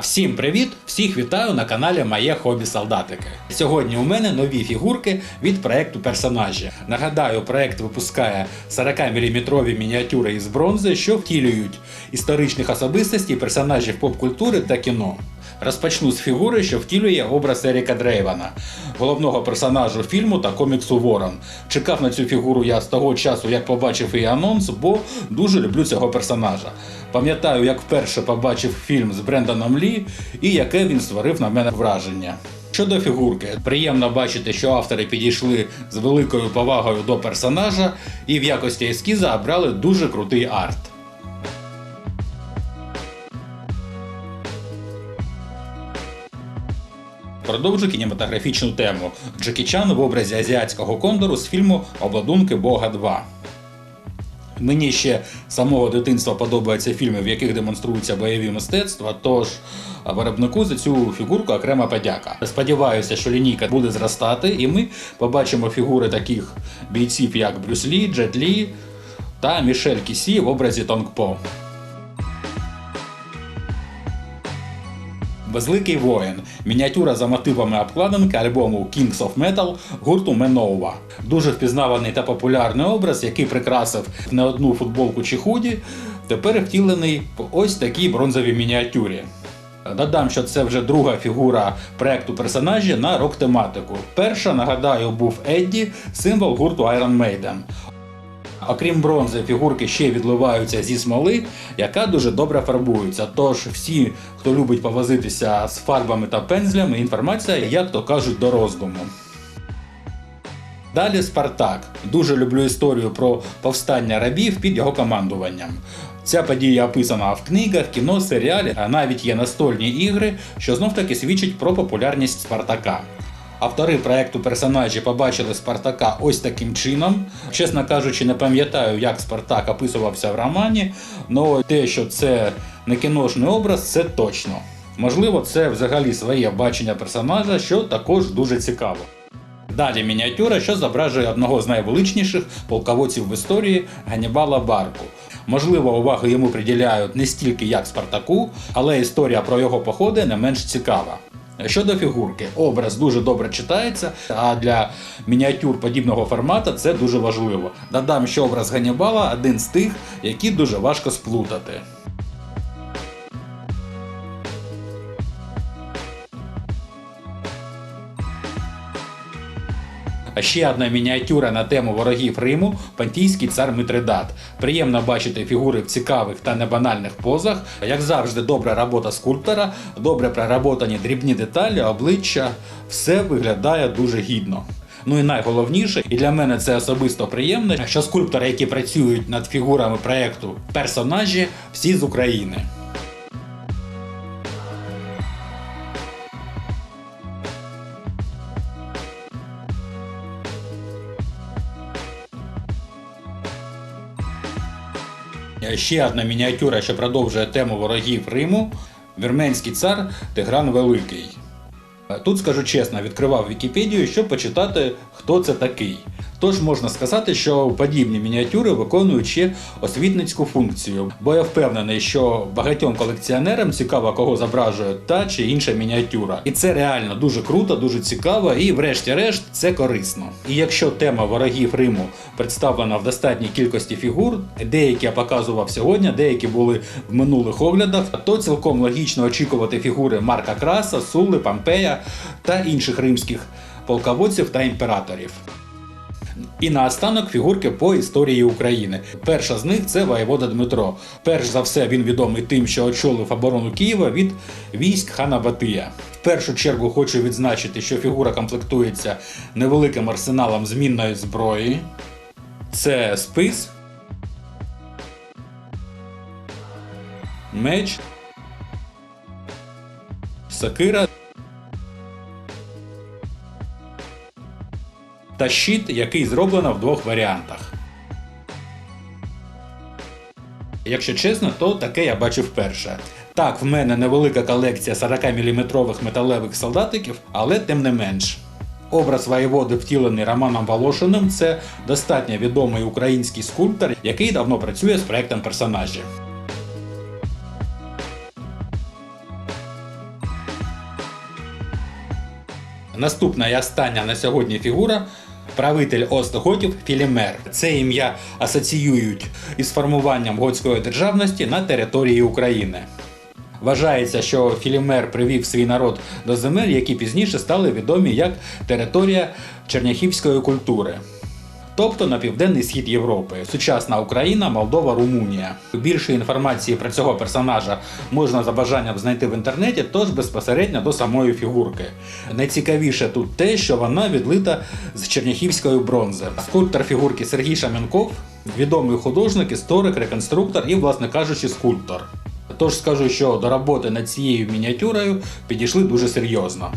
Всім привіт! Всіх вітаю на каналі Моє Хобі Солдатики. Сьогодні у мене нові фігурки від проекту персонажі. Нагадаю, проект випускає 40-мм мініатюри із бронзи, що втілюють історичних особистостей, персонажів поп-культури та кіно. Розпочну з фігури, що втілює образ Еріка Дрейвана, головного персонажу фільму та коміксу Ворон. Чекав на цю фігуру я з того часу, як побачив її анонс, бо дуже люблю цього персонажа. Пам'ятаю, як вперше побачив фільм з Бренданом Лі і яке він створив на мене враження. Щодо фігурки, приємно бачити, що автори підійшли з великою повагою до персонажа і в якості ескіза обрали дуже крутий арт. Продовжу кінематографічну тему. Джекі Чан в образі азіатського кондору з фільму Обладунки Бога 2. Мені ще з самого дитинства подобаються фільми, в яких демонструються бойові мистецтва. Тож виробнику за цю фігурку окрема подяка. Сподіваюся, що лінійка буде зростати, і ми побачимо фігури таких бійців, як Брюс Лі, Джет Лі та Мішель Кісі в образі Тонг По. Безликий воїн. Мініатюра за мотивами обкладинки альбому Kings of Metal гурту Менова. Дуже впізнаваний та популярний образ, який прикрасив не одну футболку чи худі, тепер втілений в ось такій бронзовій мініатюрі. Додам, що це вже друга фігура проекту персонажі на рок-тематику. Перша, нагадаю, був Едді, символ гурту Iron Maiden. Окрім бронзи, фігурки ще відливаються зі смоли, яка дуже добре фарбується. Тож всі, хто любить повозитися з фарбами та пензлями, інформація, як то кажуть, до роздуму. Далі Спартак. Дуже люблю історію про повстання рабів під його командуванням. Ця подія описана в книгах, кіно, серіалі, а навіть є настольні ігри, що знов таки свідчить про популярність Спартака. Автори проекту персонажі побачили Спартака ось таким чином. Чесно кажучи, не пам'ятаю, як Спартак описувався в романі, але те, що це не кіношний образ, це точно. Можливо, це взагалі своє бачення персонажа, що також дуже цікаво. Далі мініатюра, що зображує одного з найвеличніших полководців в історії Ганнібала Барку. Можливо, увагу йому приділяють не стільки як Спартаку, але історія про його походи не менш цікава. Щодо фігурки, образ дуже добре читається, а для мініатюр подібного формату це дуже важливо. Додам, що образ Ганнібала один з тих, які дуже важко сплутати. А ще одна мініатюра на тему ворогів Риму Пантійський цар Митридат. Приємно бачити фігури в цікавих та небанальних позах. Як завжди, добра робота скульптора, добре проработані дрібні деталі, обличчя. Все виглядає дуже гідно. Ну і найголовніше, і для мене це особисто приємно, що скульптори, які працюють над фігурами проєкту персонажі, всі з України. Ще одна мініатюра, що продовжує тему ворогів Риму вірменський цар Тигран Великий. Тут скажу чесно, відкривав Вікіпедію, щоб почитати, хто це такий. Тож можна сказати, що подібні мініатюри виконують ще освітницьку функцію, бо я впевнений, що багатьом колекціонерам цікаво, кого зображує та чи інша мініатюра. І це реально дуже круто, дуже цікаво, і, врешті-решт, це корисно. І якщо тема ворогів Риму представлена в достатній кількості фігур, деякі я показував сьогодні, деякі були в минулих оглядах, то цілком логічно очікувати фігури Марка Краса, Сули, Помпея та інших римських полководців та імператорів. І наостанок фігурки по історії України. Перша з них це воєвода Дмитро. Перш за все, він відомий тим, що очолив оборону Києва від військ хана Батия. В першу чергу хочу відзначити, що фігура комплектується невеликим арсеналом змінної зброї. Це спис, меч, сокира. та щит, який зроблено в двох варіантах. Якщо чесно, то таке я бачив вперше. Так, в мене невелика колекція 40-мм металевих солдатиків, але тим не менш. Образ воєводи, втілений Романом Волошиним, це достатньо відомий український скульптор, який давно працює з проєктом персонажів. Наступна і остання на сьогодні фігура Правитель Остготів Філімер. Це ім'я асоціюють із формуванням готської державності на території України. Вважається, що Філімер привів свій народ до земель, які пізніше стали відомі як територія черняхівської культури. Тобто на південний схід Європи, сучасна Україна, Молдова, Румунія. Більше інформації про цього персонажа можна за бажанням знайти в інтернеті, тож безпосередньо до самої фігурки. Найцікавіше тут те, що вона відлита з черняхівської бронзи. Скульптор фігурки Сергій Шам'янков, відомий художник, історик, реконструктор і, власне кажучи, скульптор. Тож скажу, що до роботи над цією мініатюрою підійшли дуже серйозно.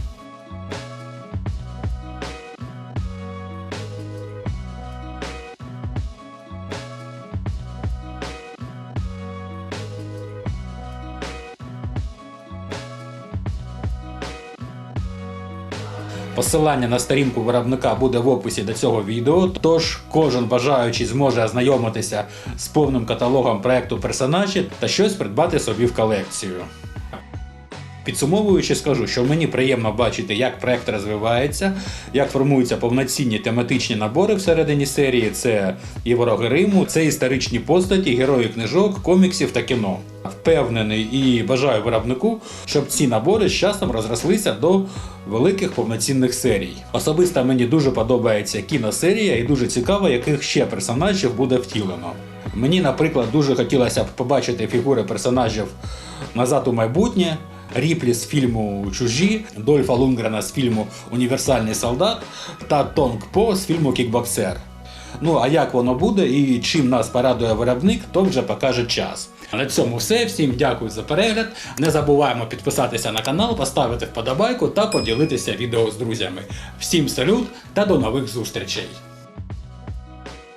Посилання на сторінку виробника буде в описі до цього відео, тож кожен бажаючий зможе ознайомитися з повним каталогом проекту персонажів та щось придбати собі в колекцію. Підсумовуючи, скажу, що мені приємно бачити, як проект розвивається, як формуються повноцінні тематичні набори всередині серії. Це і вороги Риму, це історичні постаті, герої книжок, коміксів та кіно. Впевнений і бажаю виробнику, щоб ці набори з часом розрослися до великих повноцінних серій. Особисто мені дуже подобається кіносерія і дуже цікаво, яких ще персонажів буде втілено. Мені, наприклад, дуже хотілося б побачити фігури персонажів назад у майбутнє. Ріплі з фільму Чужі, Дольфа Лунгрена з фільму Універсальний солдат та Тонг По з фільму Кікбоксер. Ну а як воно буде і чим нас порадує виробник, то вже покаже час. На цьому все. Всім дякую за перегляд. Не забуваємо підписатися на канал, поставити вподобайку та поділитися відео з друзями. Всім салют та до нових зустрічей!